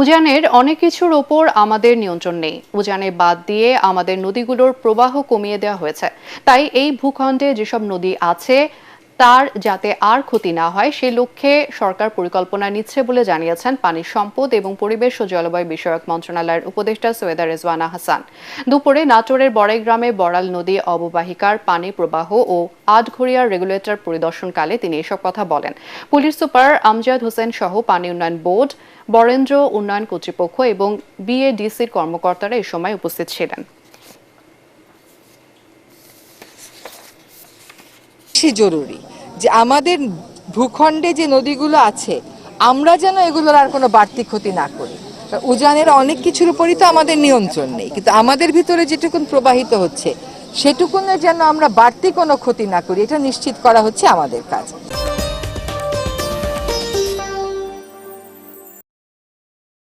উজানের অনেক কিছুর ওপর আমাদের নিয়ন্ত্রণ নেই। উজানে বাদ দিয়ে আমাদের নদীগুলোর প্রবাহ কমিয়ে দেওয়া হয়েছে। তাই এই ভূখণ্ডে যেসব নদী আছে তার যাতে আর ক্ষতি না হয়, সেই লক্ষ্যে সরকার পরিকল্পনা নিচ্ছে বলে জানিয়েছেন পানি সম্পদ এবং পরিবেশ ও জলবায়ু বিষয়ক মন্ত্রণালয়ের উপদেষ্টা সৈয়দা রেজওয়ানা হাসান। দুপুরে নাটোরের বড়াই গ্রামে বড়াল নদী অববাহিকার পানি প্রবাহ ও আটঘরিয়ার রেগুলেটর পরিদর্শনকালে তিনি এসব কথা বলেন। পুলিশ সুপার আমজাদ হোসেন সহ পানি উন্নয়ন বোর্ড, বরেন্দ্র উন্নয়ন কর্তৃপক্ষ এবং বিএডিসির কর্মকর্তারা এ সময় উপস্থিত ছিলেন। বেশি জরুরি যে আমাদের ভূখণ্ডে যে নদীগুলো আছে, আমরা যেন এগুলোর আর কোনো বাড়তি ক্ষতি না করি। উজানের অনেক কিছুর উপরই তো আমাদের নিয়ন্ত্রণ নেই। কিন্তু আমাদের ভিতরে যেটুকুন প্রবাহিত হচ্ছে, সেটুকুনে যেন আমরা বাড়তি কোনো ক্ষতি না করি, এটা নিশ্চিত করা হচ্ছে আমাদের কাজ।